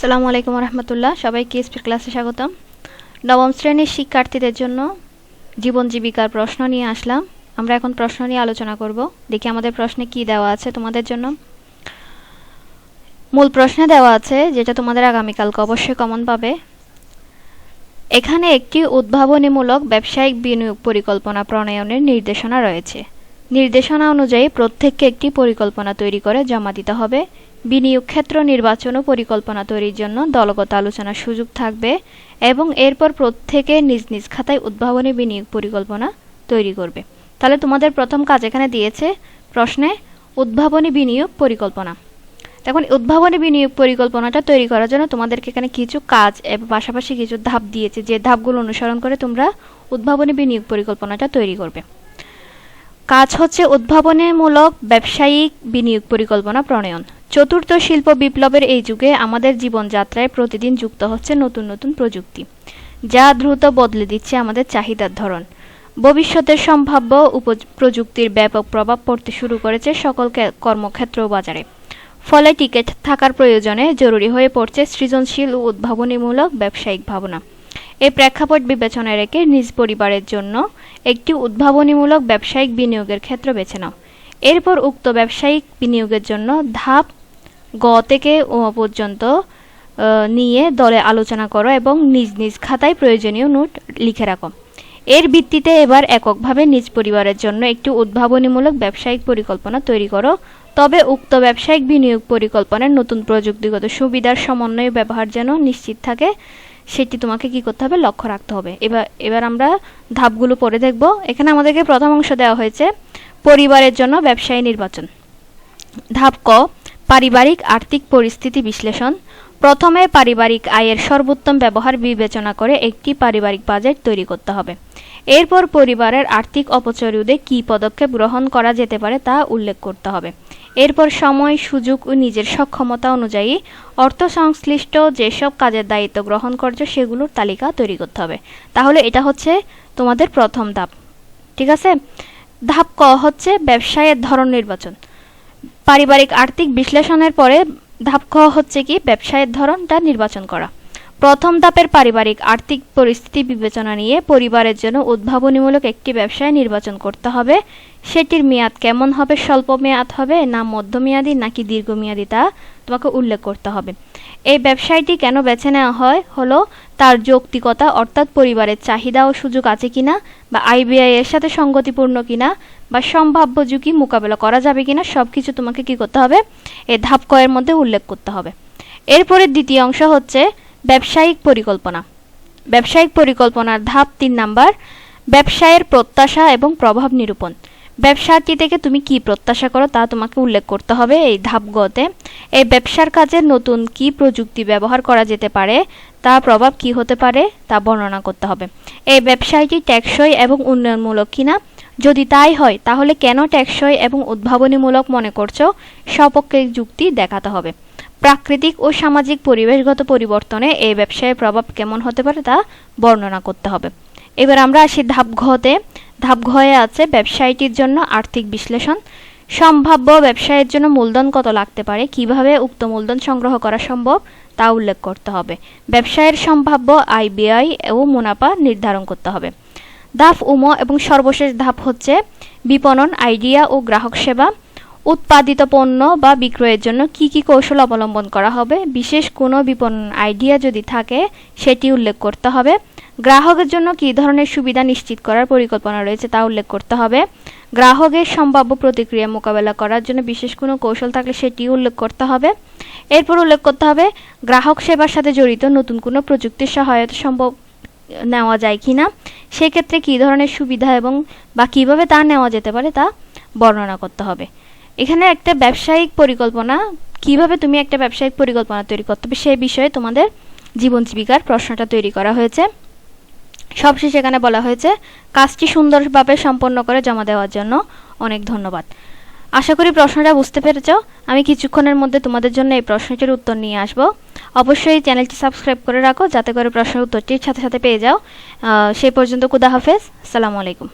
আসসালামু আলাইকুম রহমতুল্লাহ সবাইকে স্পিড ক্লাসে স্বাগতম। নবম শ্রেণির শিক্ষার্থীদের জন্য জীবন জীবিকার প্রশ্ন নিয়ে আসলাম। আমরা এখন প্রশ্ন নিয়ে আলোচনা করব। দেখি আমাদের প্রশ্নে কি দেওয়া আছে তোমাদের জন্য। মূল প্রশ্নে দেওয়া আছে, যেটা তোমাদের আগামীকালকে অবশ্যই কমন পাবে। এখানে একটি উদ্ভাবনীমূলক ব্যবসায়িক বিনিয়োগ পরিকল্পনা প্রণয়নের নির্দেশনা রয়েছে। নির্দেশনা অনুযায়ী প্রত্যেককে একটি পরিকল্পনা তৈরি করে জমা দিতে হবে। বিনিয়োগ ক্ষেত্র নির্বাচন ও পরিকল্পনা তৈরির জন্য দলগত আলোচনার সুযোগ থাকবে এবং এরপর প্রত্যেকে নিজ নিজ খাতায় উদ্ভাবনী বিনিয়োগ পরিকল্পনা তৈরি করবে। তাহলে তোমাদের প্রথম কাজ এখানে দিয়েছে প্রশ্নে উদ্ভাবনী বিনিয়োগ পরিকল্পনা। এখন উদ্ভাবনী বিনিয়োগ পরিকল্পনাটা তৈরি করার জন্য তোমাদেরকে এখানে কিছু কাজ এবং পাশাপাশি কিছু ধাপ দিয়েছে। যে ধাপগুলো অনুসরণ করে তোমরা উদ্ভাবনী বিনিয়োগ পরিকল্পনাটা তৈরি করবে। কাজ হচ্ছে উদ্ভাবনীমূলক ব্যবসায়িক বিনিয়োগ পরিকল্পনা প্রণয়ন। চতুর্থ শিল্প বিপ্লবের এই যুগে আমাদের জীবনযাত্রায় প্রতিদিন যুক্ত হচ্ছে নতুন নতুন প্রযুক্তি, যা দ্রুত বদলে দিচ্ছে আমাদের চাহিদার ধরন। ভবিষ্যতের সম্ভাব্য উপ প্রযুক্তির ব্যাপক প্রভাব পড়তে শুরু করেছে সকল কর্মক্ষেত্র বাজারে। ফলে টিকে থাকার প্রয়োজনে জরুরি হয়ে পড়ছে সৃজনশীল ও উদ্ভাবনীমূলক ব্যবসায়িক ভাবনা। এই প্রেক্ষাপট বিবেচনায় রেখে নিজ পরিবারের জন্য একটি উদ্ভাবনীমূলক ব্যবসায়িক বিনিয়োগের ক্ষেত্র বেছে নাও। এরপর উক্ত ব্যবসায়িক বিনিয়োগের জন্য ধাপ গ থেকে ও পর্যন্ত নিয়ে দলে আলোচনা করো এবং নিজ নিজ খাতায় প্রয়োজনীয় নোট লিখে রাখো। এর ভিত্তিতে এবার এককভাবে নিজ পরিবারের জন্য একটি উদ্ভাবনীমূলক ব্যবসায়িক পরিকল্পনা তৈরি করো। তবে উক্ত ব্যবসায়িক বিনিয়োগ পরিকল্পনার নতুন প্রযুক্তিগত সুবিধার সমন্বয় ব্যবহার যেন নিশ্চিত থাকে। সেটি তোমাকে কি করতে হবে? লক্ষ্য রাখতে হবে। এবার এবার আমরা ধাপগুলো পড়ে দেখব। এখানে আমাদেরকে প্রথম অংশ দেওয়া হয়েছে, পরিবারের জন্য ব্যবসায়ী নির্বাচন। ধাপ ক পারিবারিক আর্থিক পরিস্থিতি বিশ্লেষণ। প্রথমে পারিবারিক আয়ের সর্বোত্তম ব্যবহার বিবেচনা করে একটি পারিবারিক বাজেট তৈরি করতে হবে। এরপর পরিবারের আর্থিক অপচয় রোধে কী পদক্ষেপ গ্রহণ করা যেতে পারে তা উল্লেখ করতে হবে। এরপর সময়, সুযোগ ও নিজের সক্ষমতা অনুযায়ী অর্থ সংশ্লিষ্ট যেসব কাজের দায়িত্ব গ্রহণ করছ সেগুলোর তালিকা তৈরি করতে হবে। তাহলে এটা হচ্ছে তোমাদের প্রথম ধাপ। ঠিক আছে? ধাপ ক হচ্ছে ব্যবসায়ের ধরন নির্বাচন। পারিবারিক আর্থিক বিশ্লেষণের পরে ধাপ খাওয়া হচ্ছে কি? ব্যবসায়ের ধরনটা নির্বাচন করা। প্রথম ধাপের পারিবারিক আর্থিক পরিস্থিতি বিবেচনা নিয়ে পরিবারের জন্য উদ্ভাবনীমূলক একটি ব্যবসায় নির্বাচন করতে হবে। সেটির মেয়াদ কেমন হবে? স্বল্প মেয়াদ হবে না মধ্যমেয়াদী নাকি দীর্ঘমেয়াদী তা তোমাকে উল্লেখ করতে হবে। এই ব্যবসায়টি কেন বেছে নেওয়া হয়? হলো, তার যৌক্তিকতা, অর্থাৎ পরিবারের চাহিদা ও সুযোগ আছে কিনা বা আইবিআই এর সাথে সঙ্গতিপূর্ণ কিনা বা সম্ভাব্য ঝুঁকি মোকাবেলা করা যাবে কিনা সব কিছু তোমাকে কি করতে হবে? এ ধাপ কয়ের মধ্যে উল্লেখ করতে হবে। এরপরে দ্বিতীয় অংশ হচ্ছে ব্যবসায়িক পরিকল্পনা। ব্যবসায়িক পরিকল্পনার ধাপ তিন নাম্বার, ব্যবসায়ের প্রত্যাশা এবং প্রভাব নিরূপণ। ব্যবসাটি থেকে তুমি কি প্রত্যাশা করো তা তোমাকে উল্লেখ করতে হবে এই ধাপগতে এই ব্যবসার কাজে নতুন কি প্রযুক্তি ব্যবহার করা যেতে পারে, তা প্রভাব কি হতে পারে, তা বর্ণনা করতে হবে। এই ব্যবসায়টি টেকসই এবং উন্নয়নমূলক কিনা? যদি তাই হয়, তাহলে কেন টেকসই এবং উদ্ভাবনীমূলক মনে করছ? সপক্ষে যুক্তি দেখাতে হবে। প্রাকৃতিক ও সামাজিক পরিবেশগত পরিবর্তনে এই ব্যবসায়ের প্রভাব কেমন হতে পারে তা বর্ণনা করতে হবে। এবার আমরা আসি ধাপ ঘতে ধাপ ঘয়ে আছে ব্যবসায়ীটির জন্য আর্থিক বিশ্লেষণ। সম্ভাব্য ব্যবসায়ের জন্য মূলধন কত লাগতে পারে? কীভাবে উক্ত মূলধন সংগ্রহ করা সম্ভব? তা উল্লেখ করতে হবে। ব্যবসায়ের সম্ভাব্য আয় ব্যয় ও মুনাফা নির্ধারণ করতে হবে। ধাপ উম এবং সর্বশেষ ধাপ হচ্ছে বিপণন, আইডিয়া ও গ্রাহক সেবা। উৎপাদিত পণ্য বা বিক্রয়ের জন্য কি কি কৌশল অবলম্বন করা হবে? বিশেষ কোনো বিপণন আইডিয়া যদি থাকে, সেটি উল্লেখ করতে হবে। গ্রাহকের জন্য কী ধরনের সুবিধা নিশ্চিত করার পরিকল্পনা রয়েছে তা উল্লেখ করতে হবে। গ্রাহকের সম্ভাব্য প্রতিক্রিয়া মোকাবেলা করার জন্য বিশেষ কোনো কৌশল থাকলে সেটি উল্লেখ করতে হবে। এরপর উল্লেখ করতে হবে, গ্রাহক সেবার সাথে জড়িত নতুন কোনো প্রযুক্তির সহায়তা সম্ভব নেওয়া যায় কি না সেক্ষেত্রে কী ধরনের সুবিধা এবং বা কীভাবে তা নেওয়া যেতে পারে তা বর্ণনা করতে হবে। এখানে একটা ব্যবসায়িক পরিকল্পনা, কীভাবে তুমি একটা ব্যবসায়িক পরিকল্পনা তৈরি করতে হবে সেই বিষয়ে তোমাদের জীবন জীবিকার প্রশ্নটা তৈরি করা হয়েছে। সবশেষে এখানে বলা হয়েছে, কাজটি সুন্দরভাবে সম্পন্ন করে জমা দেওয়ার জন্য অনেক ধন্যবাদ। আশা করি প্রশ্নটা বুঝতে পেরেছ। আমি কিছুক্ষণের মধ্যে তোমাদের জন্য এই প্রশ্নটির উত্তর নিয়ে আসব। অবশ্যই চ্যানেলটি সাবস্ক্রাইব করে রাখো, যাতে করে প্রশ্নের উত্তরটির সাথে সাথে পেয়ে যাও। সেই পর্যন্ত কুদা হাফেজ। আসসালামু আলাইকুম।